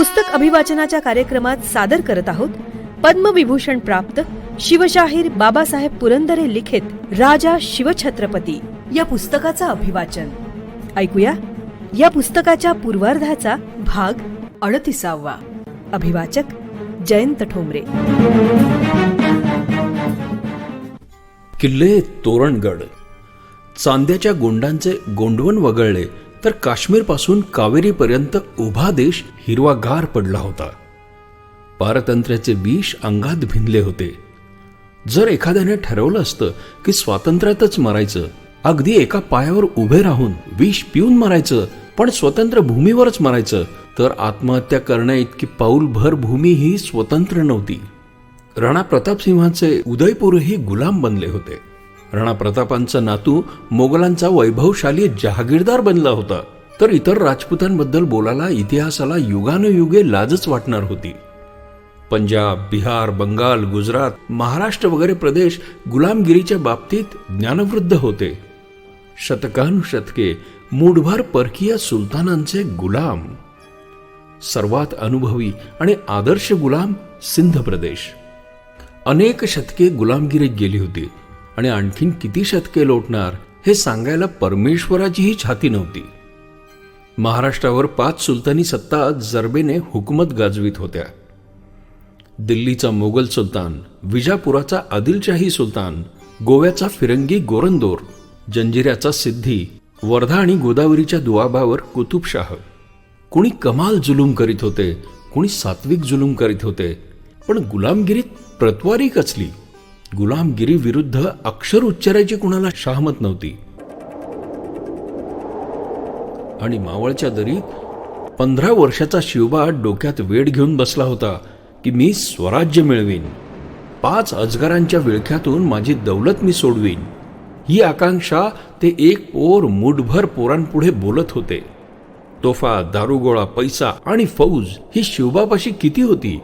पुस्तक अभिवाचनाच्या कार्यक्रमात सादर करत आहोत. पद्मविभूषण प्राप्त शिवशाहीर बाबासाहेब पुरंदरे लिखित राजा शिवछत्रपती. या पुस्तकाचं अभिवाचन. ऐकूया. या पुस्तकाच्या पूर्वार्धाचा भाग अडतिसावा. अभिवाचक जयंत ठोंबरे. किल्ले तोरणगड. चांद्याच्या गोंडांचे गोंडवण वगळले तर काश्मीरपासून कावेरीपर्यंत उभा देश हिरवागार पडला होता. पारतंत्र्याचे विष अंगात भिनले होते. जर एखाद्याने ठरवलं असतं की स्वातंत्र्यातच मरायचं अगदी एका पायावर उभे राहून विष पिऊन मरायचं पण स्वतंत्र भूमीवरच मरायचं तर आत्महत्या करण्या इतकी पाऊलभर भूमी ही स्वतंत्र नव्हती. राणा प्रतापसिंहाचे उदयपूरही गुलाम बनले होते. राणा प्रतापांचा नातू मोगलांचा वैभवशाली जहागीरदार बनला होता. तर इतर राजपुतांबद्दल बोलायला इतिहासाला युगानुयुगे लाजच वाटणार होती. पंजाब बिहार बंगाल गुजरात महाराष्ट्र वगैरे प्रदेश गुलामगिरीच्या बाबतीत ज्ञानवृद्ध होते. शतकानुशतके मूठभर परकीय सुलतानांचे गुलाम. सर्वात अनुभवी आणि आदर्श गुलाम सिंध प्रदेश. अनेक शतके गुलामगिरीत गेली होती. आणि आणखीन किती शतके लोटणार हे सांगायला परमेश्वराचीही छाती नव्हती. महाराष्ट्रावर पाच सुलतानी सत्ता जरबेने हुकूमत गाजवीत होत्या. दिल्लीचा मोगल सुलतान विजापुराचा आदिलशाही सुलतान गोव्याचा फिरंगी गोरंदोर जंजिऱ्याचा सिद्धी वर्धा आणि गोदावरीच्या दुआबावर कुतुबशाह. कुणी कमाल जुलूम करीत होते कुणी सात्विक जुलूम करीत होते पण गुलामगिरीत प्रतवारी कचली गुलामगिरी विरुद्ध अक्षर उच्चारायची कुणाला शहामत नव्हती. आणि मावळच्या दरीत पंधरा वर्षाचा शिवबा डोक्यात वेड घेऊन बसला होता की मी स्वराज्य मिळवीन. पाच अजगरांच्या विळख्यातून माझी दौलत मी सोडवीन. ही आकांक्षा ते एक पोर मुठभर पोरांपुढे बोलत होते. तोफा दारुगोळा पैसा आणि फौज ही शिवबापाशी किती होती?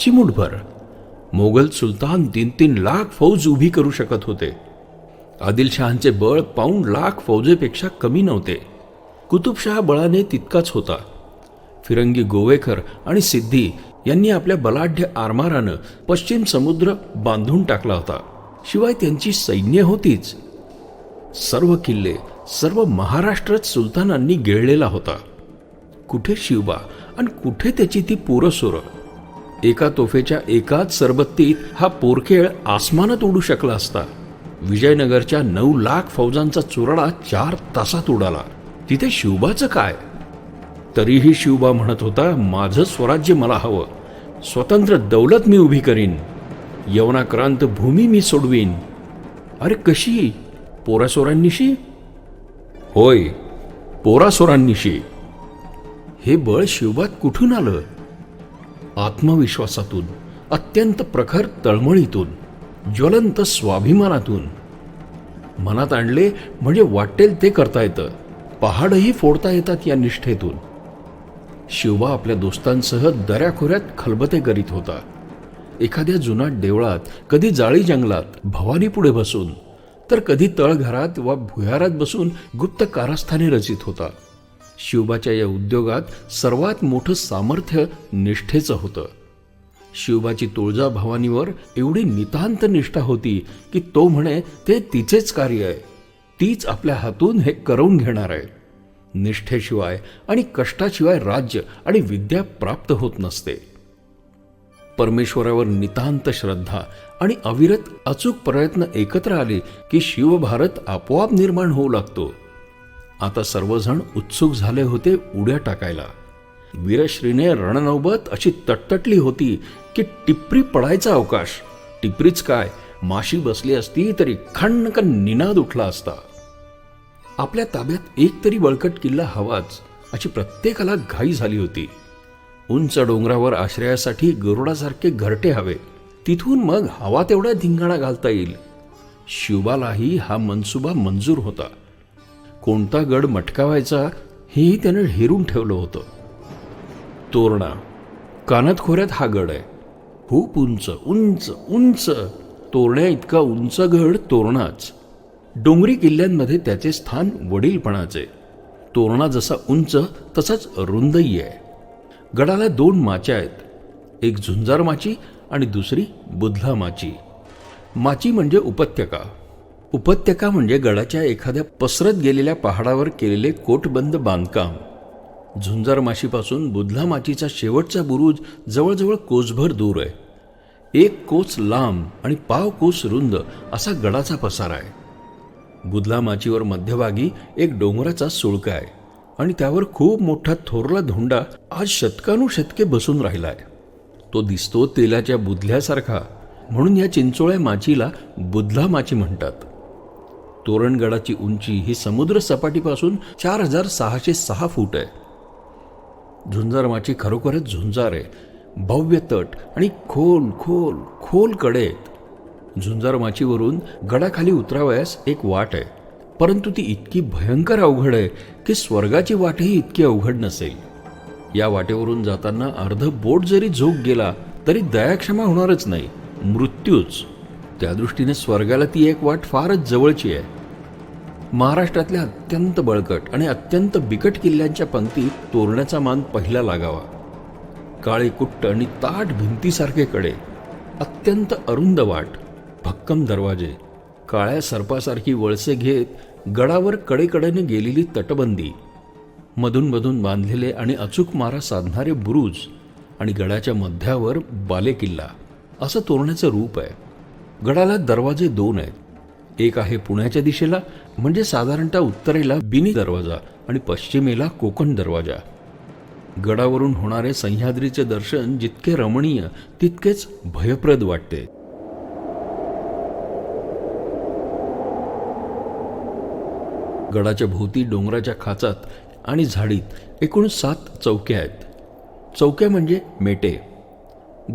चिमुटभर. मोगल सुलतान तीन तीन लाख फौज उभी करू शकत होते. आदिलशहांचे बळ पाऊण लाख फौजेपेक्षा कमी नव्हते. कुतुबशहा बळाने तितकाच होता. फिरंगी गोवेकर आणि सिद्धी यांनी आपल्या बलाढ्य आरमारानं पश्चिम समुद्र बांधून टाकला होता. शिवाय त्यांची सैन्य होतीच. सर्व किल्ले सर्व महाराष्ट्रात सुलतानांनी गिळलेला होता. कुठे शिवबा आणि कुठे त्याची ती पोरसोरं? एका तोफेच्या एकाच सरबत्तीत हा पोरखेळ आसमानात उडू शकला असता. विजयनगरच्या नऊ लाख फौजांचा चुराडा चार तासात उडाला. तिथे शिवबाचं काय? तरीही शिवबा म्हणत होता माझं स्वराज्य मला हवं. स्वतंत्र दौलत मी उभी करीन. यवनाक्रांत भूमी मी सोडवीन. अरे कशी? पोरासोरांनीशी? होय पोरासोरांनीशी. हे बळ शिवबात कुठून आलं? आत्मविश्वासातून अत्यंत प्रखर तळमळीतून ज्वलंत स्वाभिमानातून. मनात आणले म्हणजे वाटेल ते करता येतं पहाडही फोडता येतात या निष्ठेतून. शिवबा आपल्या दोस्तांसह दऱ्याखोऱ्यात खलबते करीत होता. एखाद्या जुनाट देवळात कधी जाळी जंगलात भवानी पुढे बसून तर कधी तळघरात वा भुयारात बसून गुप्त कारस्थाने रचित होता. शिवबाच्या या उद्योगात सर्वात मोठं सामर्थ्य निष्ठेचं होतं. शिवबाची तुळजा भवानीवर एवढी नितांत निष्ठा होती की तो म्हणे ते तिचेच कार्य आहे. तीच आपल्या हातून हे करवून घेणार आहे. निष्ठेशिवाय आणि कष्टाशिवाय राज्य आणि विद्या प्राप्त होत नसते. परमेश्वरावर नितांत श्रद्धा आणि अविरत अचूक प्रयत्न एकत्र आले की शिवभारत आपोआप निर्माण होऊ लागतो. आता सर्वजण उत्सुक झाले होते उड्या टाकायला. वीरश्रीने रणनौबत अशी तटतटली होती की टिपरी पडायचा अवकाश. टिपरीच काय? माशी बसली असती तरी खणकन निनाद उठला असता. आपल्या ताब्यात एक तरी बळकट किल्ला हवाच अशी प्रत्येकाला घाई झाली होती. उंच डोंगरावर आश्रयासाठी गरुडासारखे घरटे हवे. तिथून मग हवा तेवढा धिंगाणा घालता येईल. शिवबालाही हा मनसुबा मंजूर होता. कोणता गड मटकावायचा हेही त्यानं हेरून ठेवलं होतं. तोरणा कानातखोऱ्यात हा गड आहे. खूप उंच उंच उंच. तोरण्या इतका उंच गड तोरणाच. डोंगरी किल्ल्यांमध्ये त्याचे स्थान वडीलपणाचे. तोरणा जसा उंच तसाच रुंदही आहे. गडाला दोन माच्या आहेत. एक झुंजार माची आणि दुसरी बुधला माची. माची म्हणजे उपत्यका. उपत्यका म्हणजे गडाच्या एखाद्या पसरत गेलेल्या पहाडावर केलेले कोटबंद बांधकाम. झुंजार माशीपासून बुधला माचीचा शेवटचा बुरुज जवळजवळ कोसभर दूर आहे. एक कोस लांब आणि पाव कोस रुंद असा गडाचा पसारा आहे. बुधला माचीवर मध्यभागी एक डोंगराचा सुळका आहे आणि त्यावर खूप मोठा थोरला धोंडा आज शतकानुशतके बसून राहिला आहे तो दिसतो तेलाच्या बुधल्यासारखा म्हणून या चिंचोळ्या माचीला बुधला माची म्हणतात. तोरणगडाची उंची ही समुद्र सपाटीपासून चार हजार सहाशे सहा फूट आहे. झुंजारमाची खरोखरच झुंजार आहे. भव्य तट आणि खोल खोल खोलकडे आहेत. झुंजारमाचीवरून गडाखाली उतरावयास एक वाट आहे. परंतु ती इतकी भयंकर अवघड आहे की स्वर्गाची वाटही इतकी अवघड नसेल. या वाटेवरून जाताना अर्ध बोट जरी झोक गेला तरी दयाक्षमा होणारच नाही. मृत्यूच. त्या दृष्टीने स्वर्गाला ती एक वाट फारच जवळची आहे. महाराष्ट्रातल्या अत्यंत बळकट आणि अत्यंत बिकट किल्ल्यांच्या पंक्तीत तोरण्याचा मान पहिला लागावा. काळे कुट्ट आणि ताट भिंतीसारखे कडे अत्यंत अरुंद वाट भक्कम दरवाजे काळ्या सर्पासारखी वळसे घेत गडावर कडेकडेने गेलेली तटबंदी मधून मधून बांधलेले आणि अचूक मारा साधणारे बुरुज आणि गडाच्या मध्यावर बालेकिल्ला असं तोरण्याचं रूप आहे. गडाला दरवाजे दोन आहेत. एक आहे पुण्याच्या दिशेला म्हणजे साधारणतः उत्तरेला बिनी दरवाजा आणि पश्चिमेला कोकण दरवाजा. गडावरून होणारे सह्याद्रीचे दर्शन जितके रमणीय तितकेच भयप्रद वाटते. गडाच्या भोवती डोंगराच्या खाचात आणि झाडीत एकूण सात चौक्या आहेत. चौक्या म्हणजे मेटे.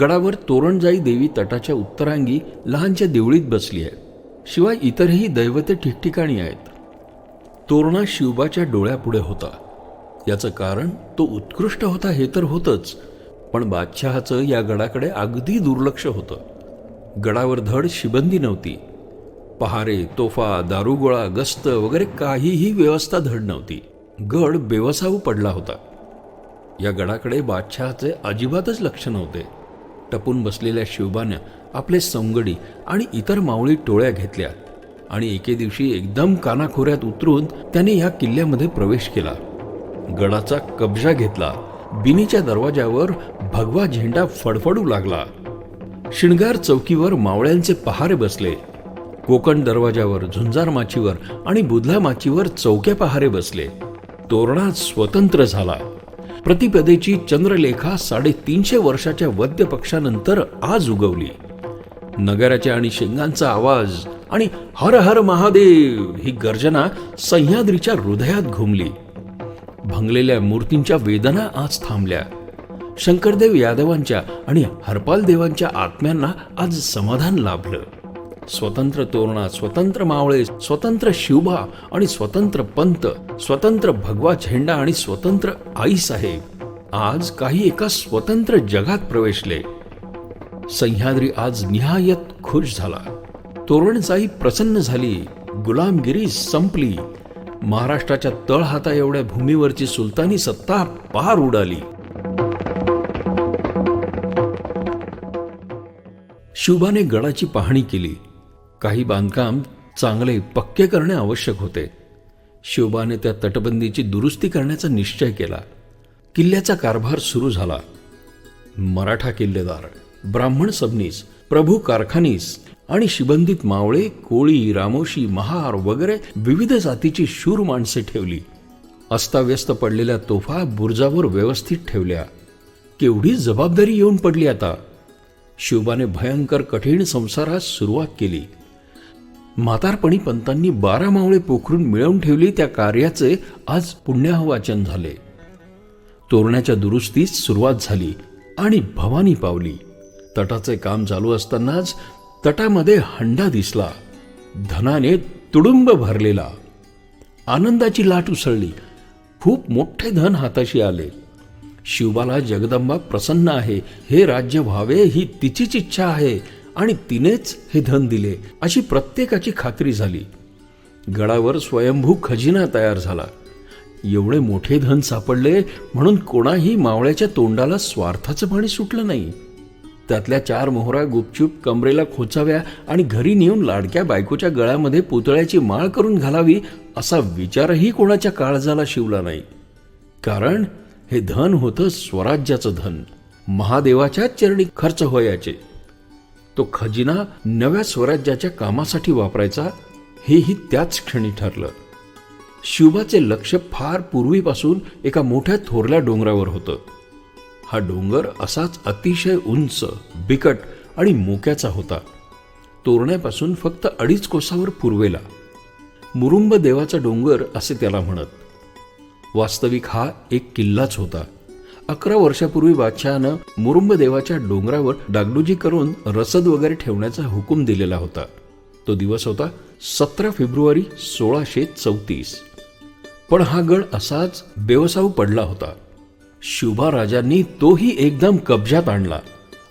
गडावर तोरणजाई देवी तटाच्या उत्तरांगी लहानच्या देवळीत बसली आहे. शिवाय इतरही दैवते ठिकठिकाणी आहेत. तोरणा शिवबाच्या डोळ्यापुढे होता. याचं कारण तो उत्कृष्ट होता हे तर होतंच पण बादशहाचं या गडाकडे अगदी दुर्लक्ष होतं. गडावर धड शिबंदी नव्हती. पहारे तोफा दारुगोळा गस्त वगैरे काहीही व्यवस्था धड नव्हती. गड बेवसाऊ पडला होता. या गडाकडे बादशहाचे अजिबातच लक्ष नव्हते. टपून बसलेल्या शिवबानं आपले सोंगडी आणि इतर मावळी टोळ्या घेतल्या आणि एके दिवशी एकदम कानाखोऱ्यात उतरून त्याने या किल्ल्यामध्ये प्रवेश केला. गडाचा कब्जा घेतला. बिनीच्या दरवाजावर भगवा झेंडा फडफडू लागला. शिणगार चौकीवर मावळ्यांचे पहारे बसले. कोकण दरवाजावर झुंजार माचीवर आणि बुधला माचीवर चौक्या पहारे बसले. तोरणा स्वतंत्र झाला. प्रतिपदेची चंद्रलेखा साडेतीनशे वर्षाच्या वद्य पक्षानंतर आज उगवली. नगराच्या आणि शेंगांचा आवाज आणि हर हर महादेव ही गर्जना सह्याद्रीच्या हृदयात घुमली. भंगलेल्या मूर्तींच्या वेदना आज थांबल्या. शंकरदेव यादवांच्या आणि हरपाल देवांच्या आत्म्यांना आज समाधान लाभलं. स्वतंत्र तोरणा स्वतंत्र मावळे स्वतंत्र शिवभा आणि स्वतंत्र पंत स्वतंत्र भगवा झेंडा आणि स्वतंत्र आई साहेब आज काही एका स्वतंत्र जगात प्रवेशले. सह्याद्री आज निहायत खुश झाला. तोरणजाई प्रसन्न झाली गुलामगिरी संपली. महाराष्ट्राच्या तळहाता एवढ्या भूमीवरची सुलतानी सत्ता पार उडाली. शिवबाने गडाची पाहणी केली. काही बांधकाम चांगले पक्के करणे आवश्यक होते. शिवबाने त्या तटबंदीची दुरुस्ती करण्याचा निश्चय केला. किल्ल्याचा कारभार सुरू झाला. मराठा किल्लेदार ब्राह्मण सबनीस प्रभू कारखानीस आणि शिबंदित मावळे कोळी रामोशी महार वगैरे विविध जातीची शूर माणसे ठेवली. अस्ताव्यस्त पडलेल्या तोफा बुर्जावर व्यवस्थित ठेवल्या. केवढी जबाबदारी येऊन पडली आता? शिवबाने भयंकर कठीण संसारास सुरुवात केली. म्हातारपणी पंतांनी बारा मावळे पोखरून मिळवून ठेवली त्या कार्याचे आज पुण्याहवाचन झाले. तोरण्याच्या दुरुस्तीस सुरुवात झाली आणि भवानी पावली. तटाचे काम चालू असतानाच तटामध्ये हंडा दिसला. धनाने तुडुंब भरलेला. आनंदाची लाट उसळली. खूप मोठे धन हाताशी आले. शिवबाला जगदंबा प्रसन्न आहे. हे राज्य व्हावे ही तिचीच इच्छा आहे. आणि तिनेच हे धन दिले अशी प्रत्येकाची खात्री झाली. गडावर स्वयंभू खजिना तयार झाला. एवढे मोठे धन सापडले म्हणून कोणाही मावळ्याच्या तोंडाला स्वार्थाचं पाणी सुटलं नाही. त्यातल्या चार मोहरा गुपचूप कमरेला खोचाव्या आणि घरी नेऊन लाडक्या बायकोच्या गळ्यामध्ये पुतळ्याची माळ करून घालावी असा विचारही कोणाच्या काळजाला शिवला नाही. कारण हे धन होतं स्वराज्याचं धन. महादेवाच्या चरणी खर्च होयाचे. तो खजिना नव्या स्वराज्याच्या कामासाठी वापरायचा हेही त्याच क्षणी ठरलं. शिवबाचे लक्ष फार पूर्वीपासून एका मोठ्या थोरल्या डोंगरावर होतं. हा डोंगर असाच अतिशय उंच बिकट आणि मोक्याचा होता. तोरण्यापासून फक्त अडीच कोसावर पूर्वेला. मुरुंब देवाचा डोंगर असे त्याला म्हणत. वास्तविक हा एक किल्लाच होता. अकरा वर्षापूर्वी बादशहानं मुरुंब देवाच्या डोंगरावर डागडुजी करून रसद वगैरे ठेवण्याचा हुकूम दिलेला होता. तो दिवस होता सतरा फेब्रुवारी सोळाशे चौतीस. पण हा गड असाच बेवसाऊ पडला होता. शुभा राजांनी तोही एकदम कब्जात आणला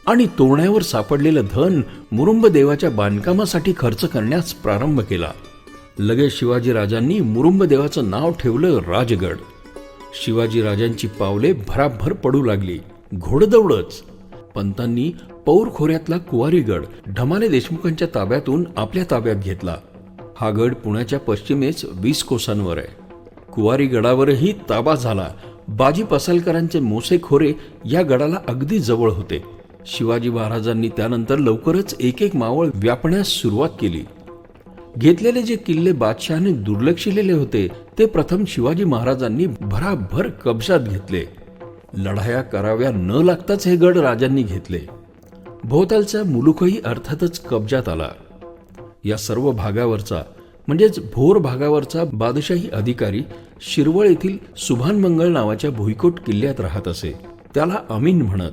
आणि तोरण्यावर सापडलेलं धन मुरुंब देवाच्या बांधकामासाठी खर्च करण्यास प्रारंभ केला. लगेच शिवाजी राजांनी मुरुंब देवाचं नाव ठेवलं राजगड. शिवाजी राजांची पावले भराभर पडू लागली. घोडदौडच. पंतांनी पौर खोऱ्यातला कुवारीगड ढमाले देशमुखांच्या ताब्यातून आपल्या ताब्यात घेतला. हा गड पुण्याच्या पश्चिमेस वीस कोसांवर आहे. कुवारी गडावरही ताबा झाला. बाजी पसालकरांचे मोसे खोरे या गडाला अगदी जवळ होते. शिवाजी महाराजांनी त्यानंतर लवकरच एक एक मावळ व्यापण्यास सुरुवात केली. घेतलेले जे किल्ले बादशहाने दुर्लक्षिलेले होते ते प्रथम शिवाजी महाराजांनी भराभर कब्जात घेतले. लढाया कराव्या न लागताच हे गड राजांनी घेतले. भोवतालचा मुलुखही अर्थातच कब्जात आला. या सर्व भागावरचा म्हणजेच भोर भागावरचा बादशाही अधिकारी शिरवळ येथील सुभानमंगळ नावाच्या भुईकोट किल्ल्यात राहत असे. त्याला अमीन म्हणत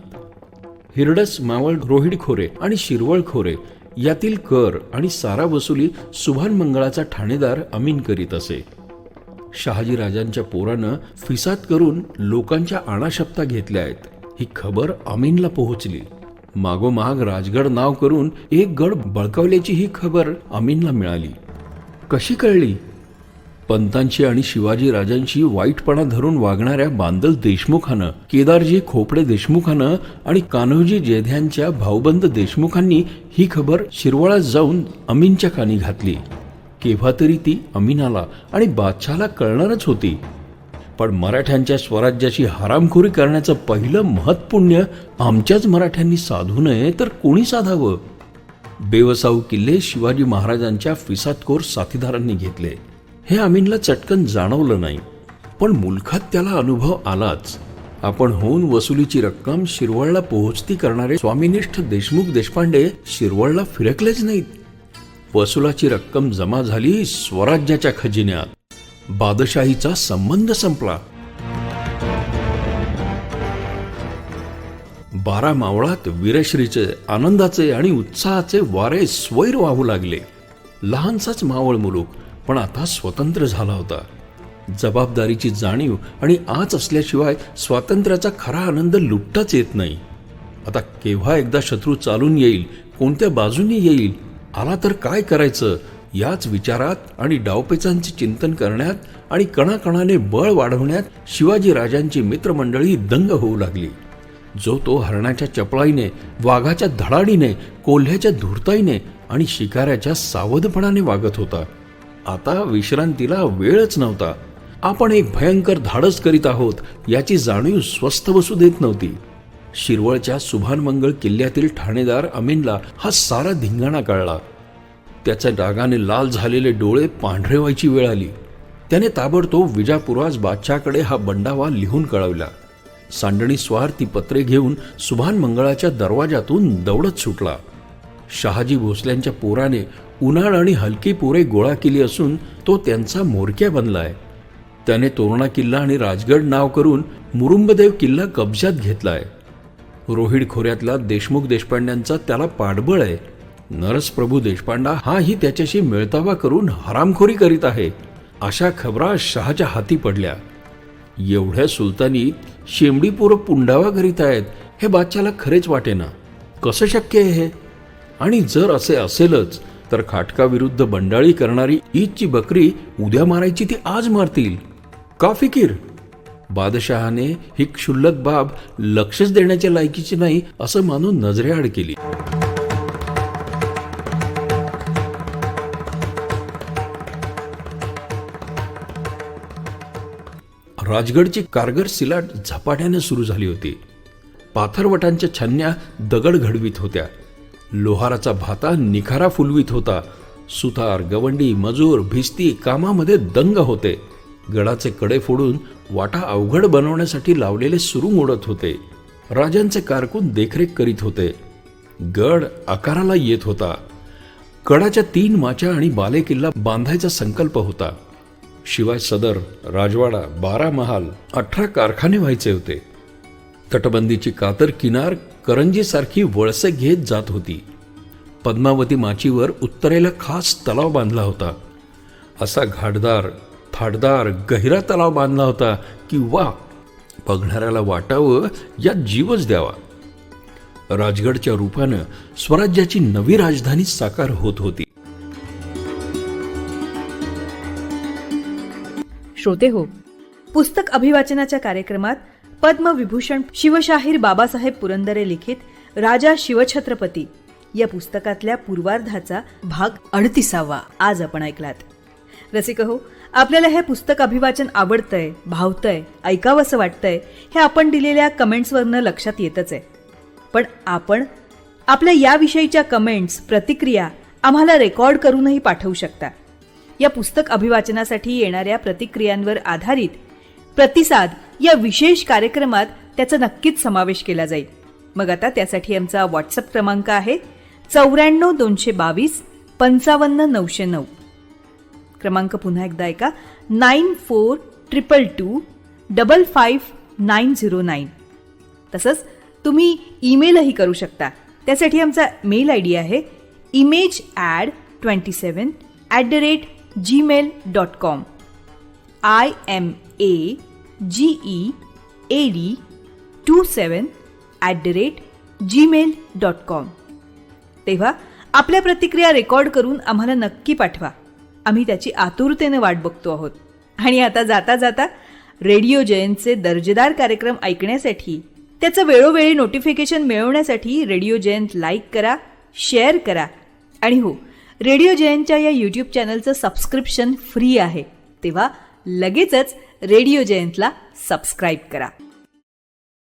हिरडस मावळ रोहिड खोरे आणि शिरवळ खोरे यातील कर आणि सारा वसुली सुभान मंगळाचा ठाणेदार अमीन करीत असे. शहाजी राजांच्या पोरानं फिसात करून लोकांच्या आणाशप्ता घेतल्या आहेत. ही खबर अमीनला पोहोचली. मागोमाग राजगड नाव करून एक गड बळकावल्याची ही खबर अमीनला मिळाली. कशी कळली? पंतांची आणि शिवाजी राजांशी वाईटपणा धरून वागणाऱ्या बांदल देशमुखानं केदारजी खोपडे देशमुखानं आणि कान्होजी जेध्यांच्या भाऊबंद देशमुखांनी ही खबर शिरवाळा जाऊन अमीनच्या कानी घातली. केव्हा तरी ती अमीनाला आणि बादशाला कळणारच होती. पण मराठ्यांच्या स्वराज्याची हरामखोरी करण्याचं पहिलं महत्पुण्य आमच्याच मराठ्यांनी साधू नये तर कोणी साधावं? बेवसाऊ किल्ले शिवाजी महाराजांच्या फिसातकोर साथीदारांनी घेतले. हे अमीनला चटकन जाणवलं नाही. पण मुलखात त्याला अनुभव आलाच. आपण होऊन वसुलीची रक्कम शिरवळला पोहोचती करणारे स्वामिनिष्ठ देशमुख देशपांडे शिरवळला फिरकलेच नाहीत. वसुलाची रक्कम जमा झाली स्वराज्याच्या खजिन्यात. बादशाहीचा संबंध संपला. बारा मावळात वीरश्रीचे आनंदाचे आणि उत्साहाचे वारे स्वैर वाहू लागले. लहानसाच मावळ मुलूक पण आता स्वतंत्र झाला होता. जबाबदारीची जाणीव आणि आच असल्याशिवाय स्वातंत्र्याचा खरा आनंद लुटताच येत नाही. आता केव्हा एकदा शत्रू चालून येईल कोणत्या बाजूने येईल आला तर काय करायचं? याच विचारात आणि डावपेचांचे चिंतन करण्यात आणि कणाकणाने बळ वाढवण्यात शिवाजी राजांची मित्रमंडळी दंग होऊ लागली. जो तो हरणाच्या चपळाईने वाघाच्या धडाडीने कोल्ह्याच्या धुरताईने आणि शिकाऱ्याच्या सावधपणाने वागत होता. आता विश्रांतीला वेळच नव्हता. आपण एक भयंकर धाडस करीत आहोत याची जाणीव स्वस्थ बसू देत नव्हती. शिरवळच्या सुभानमंगळ किल्ल्यातील ठाणेदार अमीनला हा सारा धिंगाणा कळला. त्याच्या रागाने लाल झालेले डोळे पांढरे व्हायची वेळ आली. त्याने ताबडतोब विजापुराज बादशाकडे हा बंडावा लिहून कळवला. सांडणी स्वार ती पत्रे घेऊन सुभान मंगळाच्या दरवाजातून दौडत सुटला. शहाजी भोसल्यांच्या पोराने उन्हाळ आणि हलकी पोरे गोळा केली असून तो त्यांचा मोरक्या बनलाय. त्याने तोरणा किल्ला आणि राजगड नाव करून मुरुंबदेव किल्ला कब्जात घेतलाय. रोहिड खोऱ्यातला देशमुख देशपांड्यांचा त्याला पाठबळ आहे. नरसप्रभू देशपांडा हाही त्याच्याशी मिळतावा करून हरामखोरी करीत आहे. अशा खबरा शहाच्या हाती पडल्या. एवढ्या सुलतानी शेंबडीपूर पुंडावा करीत आहेत हे बादशाला खरेच वाटेना. कसं शक्य आहे हे? आणि जर असे असेलच तर खाटकाविरुद्ध बंडाळी करणारी ईदची बकरी उद्या मारायची ती आज मारतील. का फिकीर बादशहाने ही क्षुल्लक बाब लक्षच देण्याच्या लायकीची नाही असं मानून नजरेआड केली. राजगडची कारगर सिलाट झपाट्याने सुरू झाली होती. पाथरवटांच्या छन्या दगड घडवीत होत्या. लोहाराचा भाता निखारा फुलवीत होता. सुतार गवंडी मजूर भिस्ती कामामध्ये दंग होते. गडाचे कडे फोडून वाटा अवघड बनवण्यासाठी लावलेले सुरू ओढत होते. राजांचे कारकून देखरेख करीत होते. गड आकाराला येत होता. कडाच्या तीन माच्या आणि बालेकिल्ला बांधायचा संकल्प होता. शिवाय सदर राजवाडा बारा महाल अठरा कारखाने व्हायचे होते. तटबंदीची कातर किनार करंजीसारखी वळसे घेत जात होती. पद्मावती माचीवर उत्तरेला खास तलाव बांधला होता. असा घाटदार थाटदार गहिरा तलाव बांधला होता की वा बघणाऱ्याला वाटावं यात जीवच द्यावा. राजगडच्या रूपानं स्वराज्याची नवी राजधानी साकार होत होती. श्रोते हो पुस्तक अभिवाचनाच्या कार्यक्रमात पद्मविभूषण शिवशाहीर बाबासाहेब पुरंदरे लिखित राजा शिवछत्रपती या पुस्तकातल्या पूर्वार्धाचा भाग अडतिसावा. आज आपण ऐकलात. रसिक हो आपल्याला हे पुस्तक अभिवाचन आवडतंय भावतंय ऐकावंसं वाटतंय हे आपण दिलेल्या कमेंट्सवरनं लक्षात येतच आहे. पण आपण आपल्या याविषयीच्या कमेंट्स प्रतिक्रिया आम्हाला रेकॉर्ड करूनही पाठवू शकता. या पुस्तक अभिवाचनासाठी येणाऱ्या प्रतिक्रियांवर आधारित प्रतिसाद या विशेष कार्यक्रमात त्याचा नक्कीच समावेश केला जाईल. मग आता त्यासाठी आमचा व्हॉट्सअप क्रमांक आहे चौऱ्याण्णव दोनशे बावीस पंचावन्न नऊशे नऊ. क्रमांक पुन्हा एकदा ऐका. Nine four triple two double five nine zero nine. तसंच तुम्ही ईमेलही करू शकता. त्यासाठी आमचा मेल आय डी आहे image ad twenty seven at the rate Gmail dot com I M A G E A D two seven at the rate Gmail dot com तेव्हा आपल्या प्रतिक्रिया रेकॉर्ड करून आम्हाला नक्की पाठवा. आम्ही त्याची आतुरतेने वाट बघतो आहोत. आणि आता जाता जाता रेडिओ जयंतचे दर्जेदार कार्यक्रम ऐकण्यासाठी त्याचं वेळोवेळी नोटिफिकेशन मिळवण्यासाठी रेडिओ जयंत लाईक करा शेअर करा. आणि हो रेडिओ जयंतच्या या यूट्यूब चॅनलचं सबस्क्रिप्शन फ्री आहे. तेव्हा लगेचच रेडिओ जयंतला सबस्क्राईब करा.